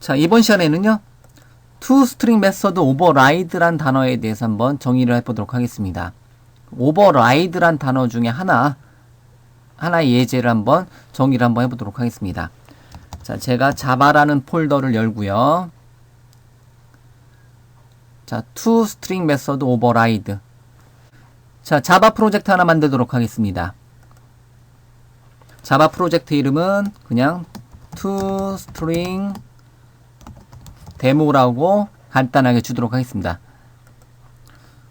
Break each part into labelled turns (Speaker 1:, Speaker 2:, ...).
Speaker 1: 자, 이번 시간에는요. toString 메서드 override란 단어에 대해서 한번 정의를 해보도록 하겠습니다. override란 단어 중에 하나, 하나의 예제를 한번 정의를 한번 해보도록 하겠습니다. 자, 제가 자바라는 폴더를 열고요. 자, toString 메서드 override. 자, 자바 프로젝트 하나 만들도록 하겠습니다. 자바 프로젝트 이름은 그냥 toString 데모라고 간단하게 주도록 하겠습니다.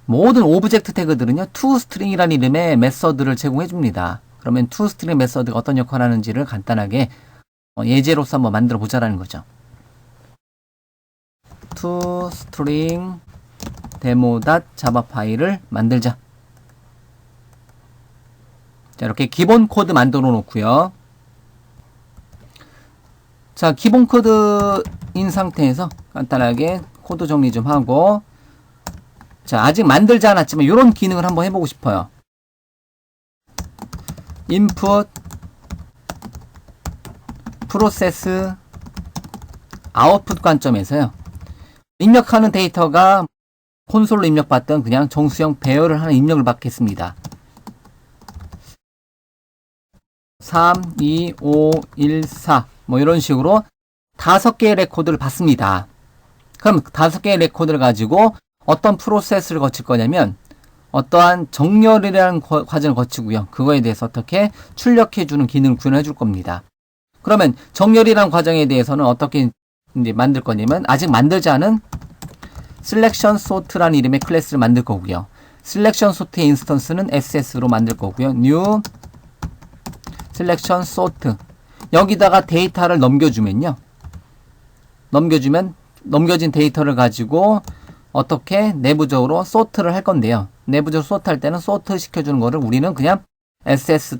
Speaker 1: 모든 오브젝트 태그들은요, toString이라는 이름의 메서드를 제공해 줍니다. 그러면 toString 메서드가 어떤 역할을 하는지를 간단하게 어, 예제로서 한번 만들어 보자라는 거죠. toString demo.java 파일을 만들자. 자, 이렇게 기본 코드 만들어 놓고요. 자, 기본 코드인 상태에서 간단하게 코드 정리 좀 하고 자, 아직 만들지 않았지만 이런 기능을 한번 해보고 싶어요. input 프로세스 아웃풋 관점에서요. 입력하는 데이터가 콘솔로 입력받던 그냥 정수형 배열을 하는 입력을 받겠습니다. 3, 2, 5, 1, 4. 뭐 이런 식으로 다섯 개의 레코드를 받습니다. 그럼 다섯 개의 레코드를 가지고 어떤 프로세스를 거칠 거냐면 어떠한 정렬이라는 과정을 거치고요. 그거에 대해서 어떻게 출력해주는 기능을 구현해 줄 겁니다. 그러면 정렬이라는 과정에 대해서는 어떻게 이제 만들 거냐면 아직 만들지 않은 selection sort라는 이름의 클래스를 만들 거고요. selection sort의 인스턴스는 SS로 만들 거고요. new selection sort 여기다가 데이터를 넘겨주면요. 넘겨주면 넘겨진 데이터를 가지고 어떻게 내부적으로 sort를 할 건데요. 내부적으로 sort 할 때는 sort 시켜주는 거를 우리는 그냥 ss.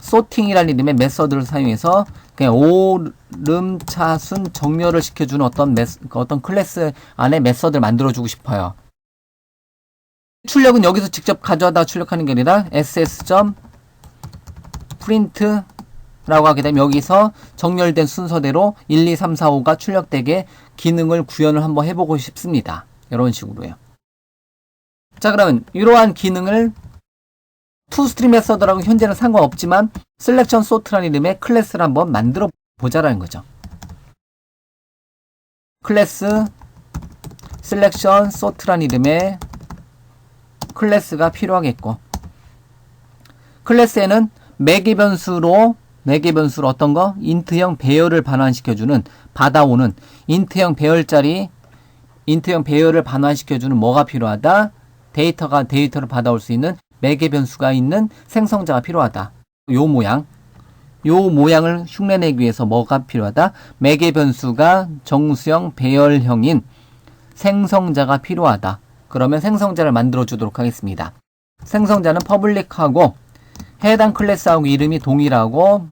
Speaker 1: sorting이라는 이름의 메서드를 사용해서 그냥 오름차순 정렬을 시켜주는 어떤 메스, 어떤 클래스 안에 메서드를 만들어주고 싶어요. 출력은 여기서 직접 가져다 출력하는 게 아니라 ss.print 라고 하게 되면 여기서 정렬된 순서대로 1, 2, 3, 4, 5가 출력되게 기능을 구현을 한번 해보고 싶습니다. 이런 식으로요. 자 그러면 이러한 기능을 투스트림 메서드라고 현재는 상관없지만 셀렉션 소트라는 이름의 클래스를 한번 만들어 보자라는 거죠. 클래스 셀렉션 소트라는 이름의 클래스가 필요하겠고 클래스에는 매개 변수로 매개 변수로 어떤 거? 인트형 배열을 반환시켜주는 받아오는 인트형 배열짜리 인트형 배열을 반환시켜주는 뭐가 필요하다? 데이터가 데이터를 받아올 수 있는 매개 변수가 있는 생성자가 필요하다. 요 모양. 요 모양을 흉내내기 위해서 뭐가 필요하다? 매개 변수가 정수형 배열형인 생성자가 필요하다. 그러면 생성자를 만들어 주도록 하겠습니다. 생성자는 퍼블릭하고 해당 클래스하고 이름이 동일하고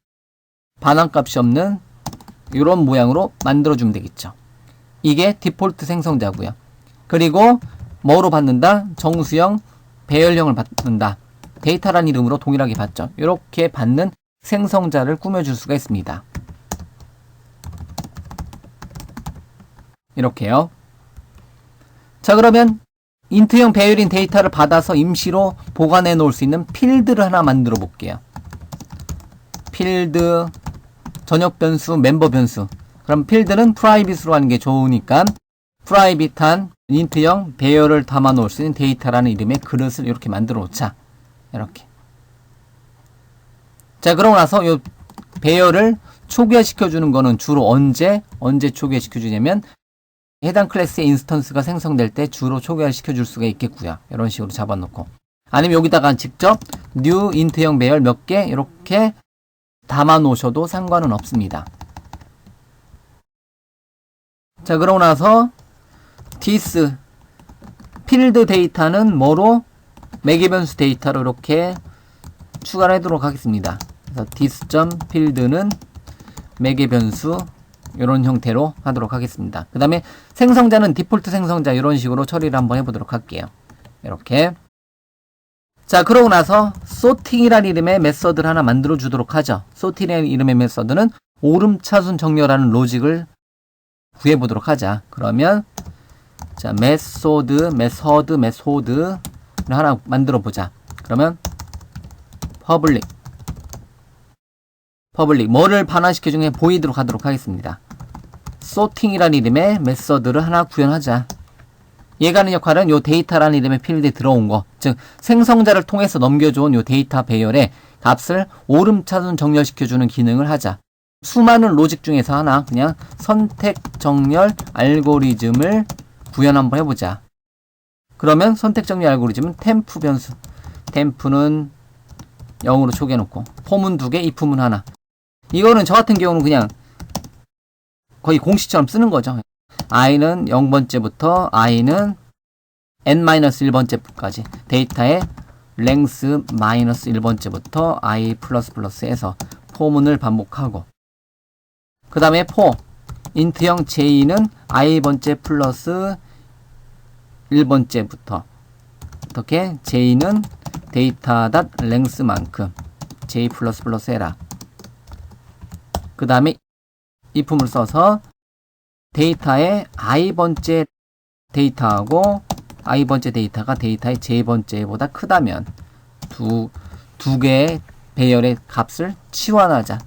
Speaker 1: 반환값이 없는 이런 모양으로 만들어 주면 되겠죠. 이게 디폴트 생성자고요. 그리고 뭐로 받는다? 정수형 배열형을 받는다. 데이터란 이름으로 동일하게 받죠. 이렇게 받는 생성자를 꾸며줄 수가 있습니다. 이렇게요. 자 그러면 인트형 배열인 데이터를 받아서 임시로 보관해 놓을 수 있는 필드를 하나 만들어 볼게요. 필드 전역 변수 멤버 변수 그럼 필드는 프라이빗으로 하는 게 좋으니까 프라이빗한 인트형 배열을 담아 놓을 수 있는 데이터라는 이름의 그릇을 이렇게 만들어 놓자. 이렇게. 자, 그러고 나서 이 배열을 초기화시켜 주는 거는 주로 언제 언제 초기화시켜 주냐면 해당 클래스의 인스턴스가 생성될 때 주로 초기화시켜 줄 수가 있겠고요. 이런 식으로 잡아 놓고 아니면 여기다가 직접 new 인트형 배열 몇 개 이렇게 담아 놓으셔도 상관은 없습니다. 자, 그러고 나서 디스 필드 데이터는 뭐로 매개 변수 데이터로 이렇게 추가를 하도록 하겠습니다. 그래서 디스.필드는 점 필드는 매개 변수 이런 형태로 하도록 하겠습니다. 그 다음에 생성자는 디폴트 생성자 이런 식으로 처리를 한번 해보도록 할게요. 이렇게 자 그러고 나서 소팅이라는 이름의 메서드를 하나 만들어 주도록 하죠. 소팅이라는 이름의 메서드는 오름차순 정렬하는 로직을 구해 보도록 하자. 그러면 자, 메소드, 메서드, 메소드를 하나 만들어 보자. 그러면 퍼블릭 퍼블릭 뭐를 반환시켜 중에 보이드로 가도록 하겠습니다. 소팅이라는 이름의 메서드를 하나 구현하자. 얘가 하는 역할은 요 데이터라는 이름의 필드에 들어온 거, 즉 생성자를 통해서 넘겨준 요 데이터 배열의 값을 오름차순 정렬시켜주는 기능을 하자. 수많은 로직 중에서 하나 그냥 선택 정렬 알고리즘을 구현 한번 해보자. 그러면 선택 정렬 알고리즘은 템프 변수. 템프는 0으로 초기해놓고 폼은 두 개, if은 하나. 이거는 저 같은 경우는 그냥 거의 공식처럼 쓰는 거죠. I는 0번째부터 i는 n-1번째까지 데이터의 length 마이너스 1번째부터 i 플러스 플러스에서 포문을 반복하고 그 다음에 for 인트형 j는 i번째 플러스 1번째부터 어떻게? j는 데이터 닷 length만큼 j 플러스 플러스 해라. 그 다음에 if을 써서 데이터의 i번째 데이터하고 i번째 데이터가 데이터의 j번째보다 크다면 두, 두 개의 배열의 값을 치환하자.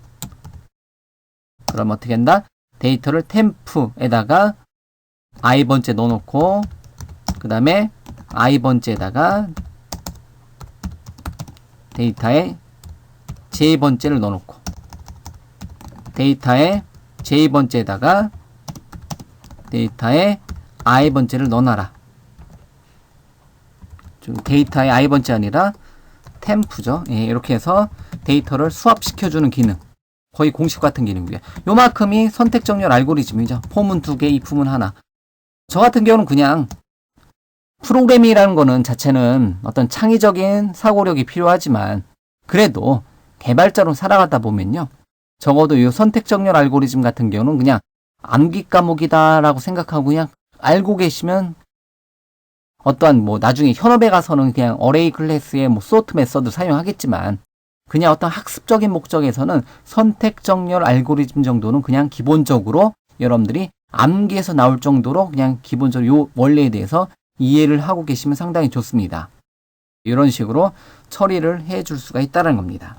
Speaker 1: 그럼 어떻게 한다? 데이터를 템프에다가 i번째 넣어놓고 그 다음에 i번째에다가 데이터의 j번째를 넣어놓고 데이터의 j번째에다가 데이터에 i번째를 넣어놔라. 데이터의 i번째 아니라 템프죠. 예, 이렇게 해서 데이터를 수합시켜주는 기능. 거의 공식 같은 기능이고요. 요만큼이 선택 정렬 알고리즘이죠. 폼은 두 개, 이품은 하나. 저 같은 경우는 그냥 프로그램이라는 거는 자체는 어떤 창의적인 사고력이 필요하지만 그래도 개발자로 살아가다 보면요. 적어도 이 선택 정렬 알고리즘 같은 경우는 그냥 암기 과목이다라고 생각하고 그냥 알고 계시면 어떠한 뭐 나중에 현업에 가서는 그냥 어레이 클래스의 뭐 소트 메서드 사용하겠지만 그냥 어떤 학습적인 목적에서는 선택 정렬 알고리즘 정도는 그냥 기본적으로 여러분들이 암기에서 나올 정도로 그냥 기본적으로 요 원리에 대해서 이해를 하고 계시면 상당히 좋습니다. 이런 식으로 처리를 해 줄 수가 있다는 겁니다.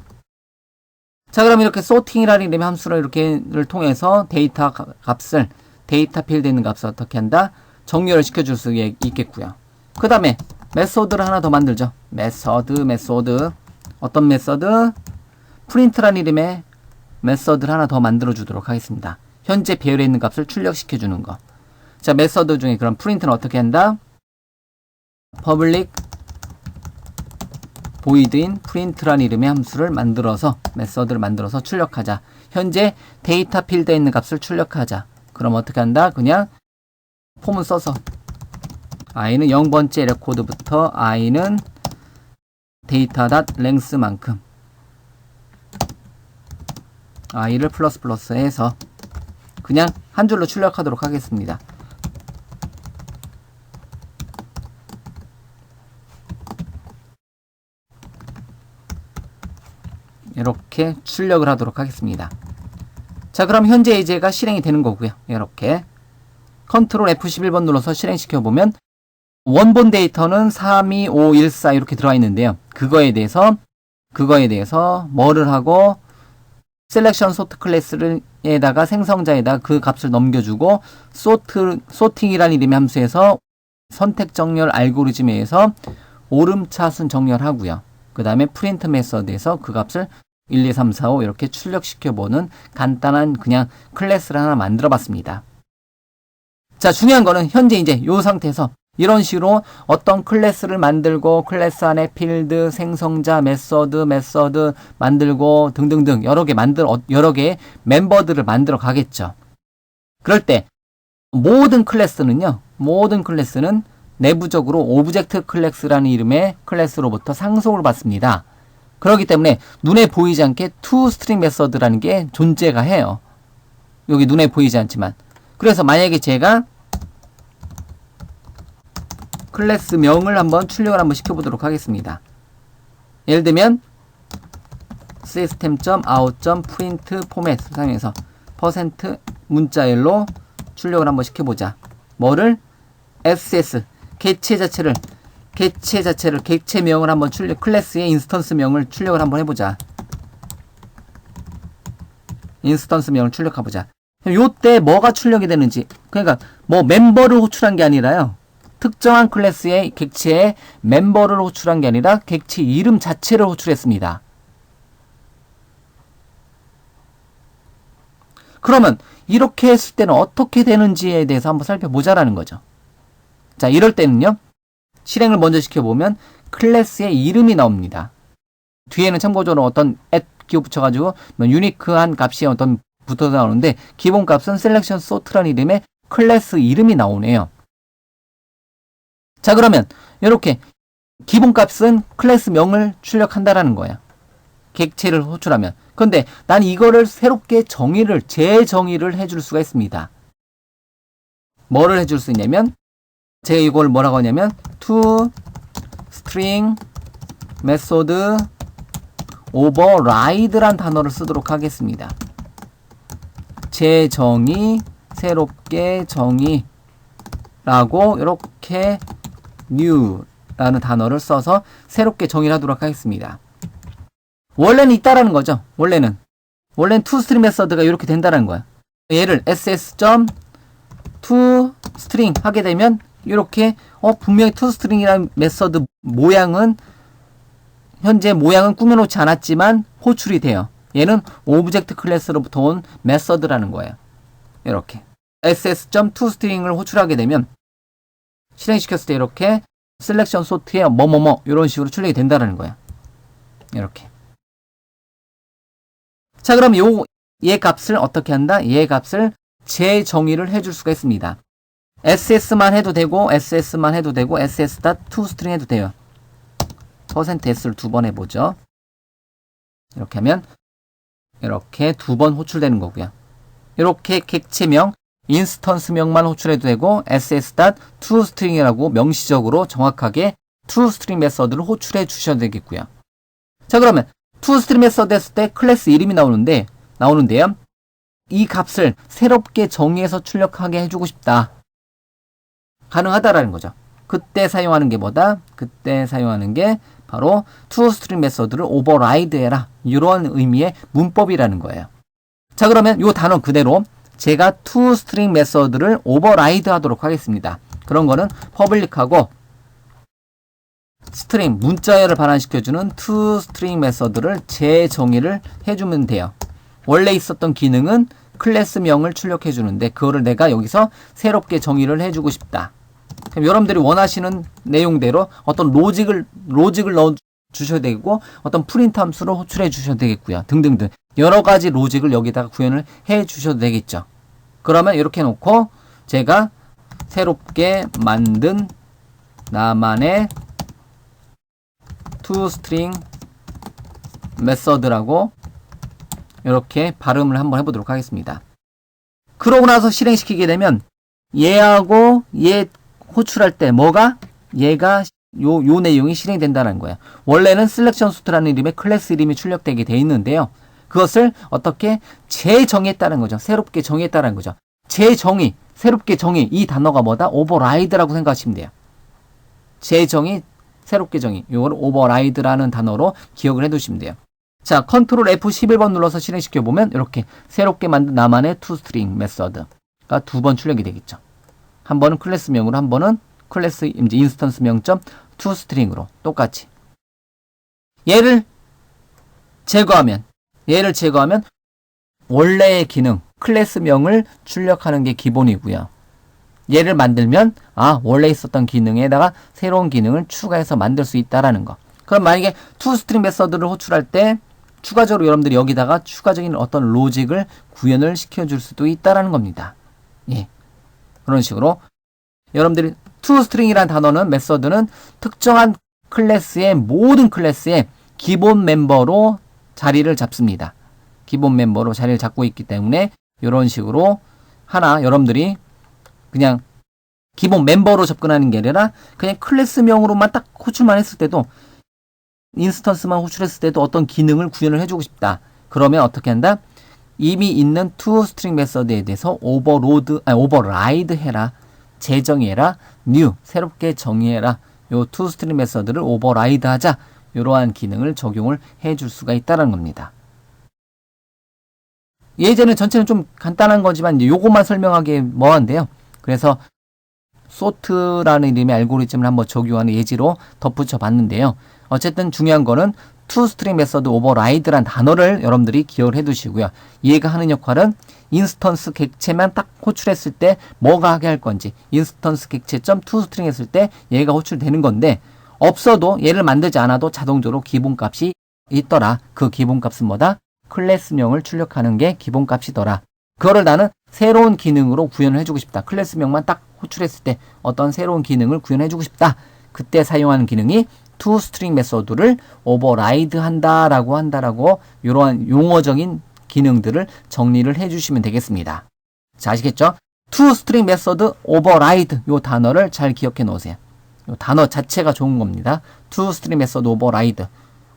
Speaker 1: 자, 그럼 이렇게 sorting이라는 이름의 함수를 이렇게를 통해서 데이터 값을 데이터 필드에 있는 값을 어떻게 한다? 정렬을 시켜줄 수 있겠고요. 그 다음에 메소드를 하나 더 만들죠. 메서드, 메소드. 어떤 메서드? 프린트라는 이름의 메서드를 하나 더 만들어 주도록 하겠습니다. 현재 배열에 있는 값을 출력시켜 주는 거. 자, 메서드 중에 그럼 프린트는 어떻게 한다? public void인 print라는 이름의 함수를 만들어서 메서드를 만들어서 출력하자. 현재 데이터 필드에 있는 값을 출력하자. 그럼 어떻게 한다? 그냥 폼을 써서 i는 0번째 레코드부터 i는 데이터 닷 랭스만큼 i를 플러스 플러스 해서 그냥 한 줄로 출력하도록 하겠습니다. 이렇게 출력을 하도록 하겠습니다. 자, 그럼 현재 예제가 실행이 되는 거고요. 이렇게 컨트롤 F11번 눌러서 실행시켜 보면 원본 데이터는 3, 2, 5, 1, 4 이렇게 들어와 있는데요. 그거에 대해서 그거에 대해서 뭐를 하고 셀렉션 소트 클래스에다가 생성자에다 그 값을 넘겨주고 소트 소팅이라는 이름의 함수에서 선택 정렬 알고리즘에 의해서 오름차순 정렬하고요. 그 다음에 프린트 메서드에서 그 값을 1, 2, 3, 4, 5 이렇게 출력시켜보는 간단한 그냥 클래스를 하나 만들어 봤습니다. 자, 중요한 거는 현재 이제 이 상태에서 이런 식으로 어떤 클래스를 만들고 클래스 안에 필드, 생성자, 메서드, 메서드 만들고 등등등 여러 개 만들 어, 여러 개의 멤버들을 만들어 가겠죠. 그럴 때 모든 클래스는요. 모든 클래스는 내부적으로 오브젝트 클래스라는 이름의 클래스로부터 상속을 받습니다. 그렇기 때문에 눈에 보이지 않게 to string 메서드라는 게 존재가 해요. 여기 눈에 보이지 않지만. 그래서 만약에 제가 클래스 명을 한번 출력을 한번 시켜보도록 하겠습니다. 예를 들면 system.out.print 포맷 사용해서 퍼센트 문자열로 출력을 한번 시켜보자. 뭐를? SS 객체 자체를 객체 자체를 객체명을 한번 출력 클래스의 인스턴스명을 출력을 한번 해보자. 인스턴스명을 출력해 보자. 요때 뭐가 출력이 되는지 그러니까 뭐 멤버를 호출한 게 아니라요. 특정한 클래스의 객체의 멤버를 호출한 게 아니라 객체 이름 자체를 호출했습니다. 그러면 이렇게 했을 때는 어떻게 되는지에 대해서 한번 살펴보자라는 거죠. 자, 이럴 때는요. 실행을 먼저 시켜보면 클래스의 이름이 나옵니다. 뒤에는 참고적으로 어떤 at 기호 붙여가지고 뭐 유니크한 값이 어떤 붙어서 나오는데 기본 값은 셀렉션 소트라는 이름의 클래스 이름이 나오네요. 자 그러면 이렇게 기본 값은 클래스 명을 출력한다라는 거야. 객체를 호출하면. 근데 난 이거를 새롭게 정의를 재정의를 해줄 수가 있습니다. 뭐를 해줄 수 있냐면 제가 이걸 뭐라고 하냐면 to string method override란 단어를 쓰도록 하겠습니다. 재정의, 새롭게 정의라고 이렇게 new라는 단어를 써서 새롭게 정의를 하도록 하겠습니다. 원래는 있다라는 거죠. 원래는. 원래는 toString 메서드가 이렇게 된다는 거야. 얘를 ss.toString 하게 되면 이렇게 어 분명히 toString이라는 메서드 모양은 현재 모양은 꾸며놓지 않았지만 호출이 돼요. 얘는 오브젝트 클래스로부터 온 메서드라는 거예요. 이렇게 ss.toString을 호출하게 되면 실행시켰을 때 이렇게 셀렉션 소트에 뭐뭐뭐 이런 식으로 출력이 된다는 거야. 이렇게. 자, 그럼 요, 얘 값을 어떻게 한다? 얘 값을 재정의를 해줄 수가 있습니다. Ss만 해도 되고, ss만 해도 되고, ss.toString 해도 돼요. %s를 두 번 해보죠. 이렇게 하면, 이렇게 두 번 호출되는 거고요. 이렇게 객체명, 인스턴스명만 호출해도 되고, ss.toString이라고 명시적으로 정확하게 toString 메서드를 호출해 주셔야 되겠고요. 자, 그러면 toString 메서드 했을 때 클래스 이름이 나오는데, 나오는데요. 이 값을 새롭게 정의해서 출력하게 해주고 싶다. 가능하다라는 거죠. 그때 사용하는 게 뭐다? 그때 사용하는 게 바로 toString 메서드를 override 해라. 이런 의미의 문법이라는 거예요. 자, 그러면 이 단어 그대로 제가 toString 메서드를 override 하도록 하겠습니다. 그런 거는 public하고 스트링 문자열을 반환시켜주는 toString 메서드를 재정의를 해주면 돼요. 원래 있었던 기능은 클래스명을 출력해 주는데 그거를 내가 여기서 새롭게 정의를 해주고 싶다. 그럼 여러분들이 원하시는 내용대로 어떤 로직을 로직을 넣어 주셔야 되고 어떤 프린트 함수를 호출해 주셔도 되겠고요. 등등등 여러 가지 로직을 여기다가 구현을 해 주셔도 되겠죠. 그러면 이렇게 놓고 제가 새롭게 만든 나만의 toString 메서드라고 이렇게 발음을 한번 해보도록 하겠습니다. 그러고 나서 실행시키게 되면 얘하고 얘 호출할 때 뭐가 얘가 요, 요 내용이 실행된다는 거예요. 원래는 셀렉션 수트라는 이름의 클래스 이름이 출력되게 돼 있는데요. 그것을 어떻게 재정의했다는 거죠. 새롭게 정의했다는 거죠. 재정의, 새롭게 정의, 이 단어가 뭐다? 오버라이드라고 생각하시면 돼요. 재정의, 새롭게 정의. 이걸 오버라이드라는 단어로 기억을 해 두시면 돼요. 자, 컨트롤 F11번 눌러서 실행시켜 보면 이렇게 새롭게 만든 나만의 toString 메서드가 두 번 출력이 되겠죠. 한 번은 클래스명으로 한 번은 클래스 이제 인스턴스 명점 toString으로 똑같이 얘를 제거하면 얘를 제거하면 원래의 기능 클래스명을 출력하는 게 기본이고요. 얘를 만들면 아 원래 있었던 기능에다가 새로운 기능을 추가해서 만들 수 있다라는 거. 그럼 만약에 toString 메서드를 호출할 때 추가적으로 여러분들이 여기다가 추가적인 어떤 로직을 구현을 시켜줄 수도 있다라는 겁니다. 예. 그런 식으로 여러분들이 toString이라는 단어는 메서드는 특정한 클래스의 모든 클래스의 기본 멤버로 자리를 잡습니다. 기본 멤버로 자리를 잡고 있기 때문에 이런 식으로 하나 여러분들이 그냥 기본 멤버로 접근하는 게 아니라 그냥 클래스명으로만 딱 호출만 했을 때도 인스턴스만 호출했을 때도 어떤 기능을 구현을 해주고 싶다. 그러면 어떻게 한다? 이미 있는 to 스트링 메서드에 대해서 오버로드 아니 오버라이드 해라. 재정의해라. new 새롭게 정의해라. 요 to 스트링 메서드를 오버라이드 하자. 이러한 기능을 적용을 해 줄 수가 있다는 겁니다. 예제는 전체는 좀 간단한 거지만 요것만 설명하기 뭐한데요. 그래서 소트라는 이름의 알고리즘을 한번 적용하는 예지로 덧붙여 봤는데요. 어쨌든 중요한 거는 toString 메서드 오버라이드란 단어를 여러분들이 기억을 해 두시고요. 얘가 하는 역할은 인스턴스 객체만 딱 호출했을 때 뭐가 하게 할 건지 인스턴스 객체점 toString 했을 때 얘가 호출되는 건데 없어도 얘를 만들지 않아도 자동적으로 기본값이 있더라. 그 기본값은 뭐다? 클래스명을 출력하는 게 기본값이더라. 그거를 나는 새로운 기능으로 구현을 해주고 싶다. 클래스명만 딱 호출했을 때 어떤 새로운 기능을 구현해주고 싶다. 그때 사용하는 기능이 toString 메소드를 오버라이드 한다라고 한다라고 이러한 용어적인 기능들을 정리를 해주시면 되겠습니다. 자, 아시겠죠? toString 메소드 오버라이드 요 단어를 잘 기억해 놓으세요. 요 단어 자체가 좋은 겁니다. toString 메소드 오버라이드.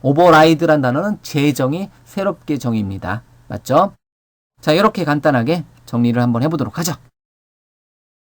Speaker 1: 오버라이드란 단어는 재정이 새롭게 정의입니다. 맞죠? 자, 이렇게 간단하게 정리를 한번 해보도록 하죠.